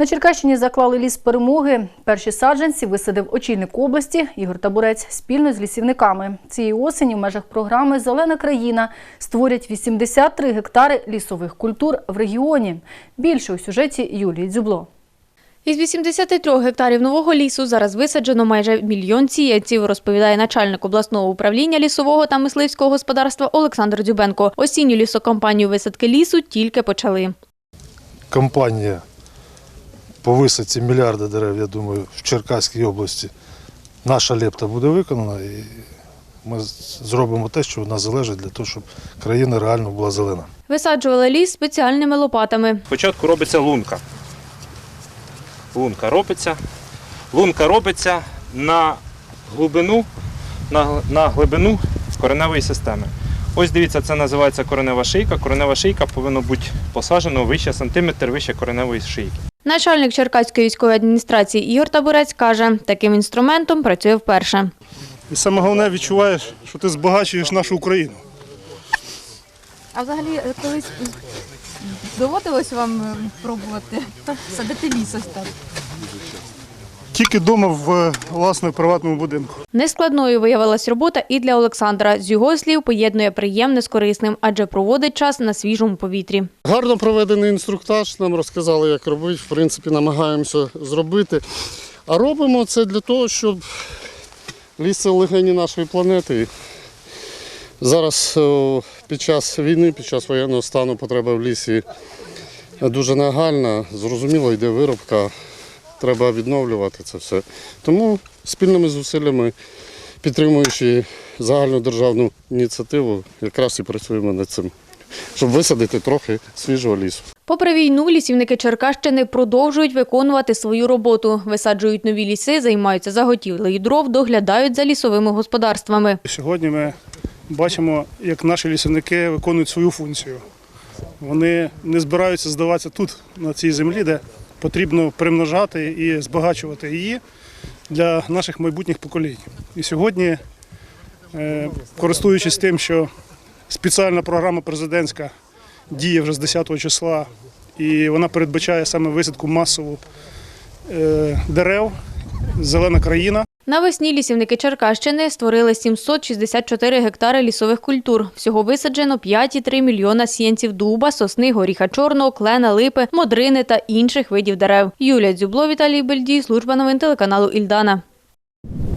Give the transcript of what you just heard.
На Черкащині заклали ліс перемоги. Перші саджанці висадив очільник області Ігор Табурець спільно з лісівниками. Цієї осені в межах програми Зелена країна створять 83 гектари лісових культур в регіоні. Більше у сюжеті Юлії Дзюбло. Із 83 гектарів нового лісу зараз висаджено майже мільйон сіянців, розповідає начальник обласного управління лісового та мисливського господарства Олександр Дзюбенко. Осінню лісокомпанію висадки лісу тільки почали. Кампанія по висадці мільярда дерев, я думаю, в Черкаській області. Наша лепта буде виконана і ми зробимо те, що від нас залежить для того, щоб країна реально була зелена. Висаджували ліс спеціальними лопатами. Спочатку робиться лунка. Лунка робиться. Лунка робиться на глибину, на, на глибину кореневої системи. Ось дивіться, це називається коренева шийка. Коренева шийка повинна бути посаджена вище сантиметр вище кореневої шийки. Начальник Черкаської військової адміністрації Ігор Табурець каже, таким інструментом працює вперше. І саме головне відчуваєш, що ти збагачуєш нашу Україну. А взагалі е, колись доводилось вам е, пробувати садити ліс ось так? Тільки вдома в е, власне приватному будинку. Нескладною виявилась робота і для Олександра. З його слів поєднує приємне з корисним, адже проводить час на свіжому повітрі. Гарно проведений інструктаж, нам розказали, як робити. В принципі, намагаємося зробити. А робимо це для того, щоб ліс легені нашої планети. Зараз під час війни, під час воєнного стану потреба в лісі дуже нагальна. Зрозуміло, йде виробка, треба відновлювати це все. Тому спільними зусиллями, підтримуючи загальнодержавну ініціативу, якраз і працюємо над цим щоб висадити трохи свіжого лісу. Попри війну, лісівники Черкащини продовжують виконувати свою роботу. Висаджують нові ліси, займаються заготівлею дров, доглядають за лісовими господарствами. Сьогодні ми бачимо, як наші лісівники виконують свою функцію. Вони не збираються здаватися тут, на цій землі, де потрібно примножати і збагачувати її для наших майбутніх поколінь. І сьогодні, е, користуючись тим, що спеціальна програма президентська діє вже з 10 числа, і вона передбачає саме висадку масову е, дерев, зелена країна. Навесні лісівники Черкащини створили 764 гектари лісових культур. Всього висаджено 5,3 мільйона сіянців дуба, сосни, горіха чорного, клена, липи, модрини та інших видів дерев. Юлія Дзюбло, Віталій Бельдій, служба новин телеканалу Ільдана.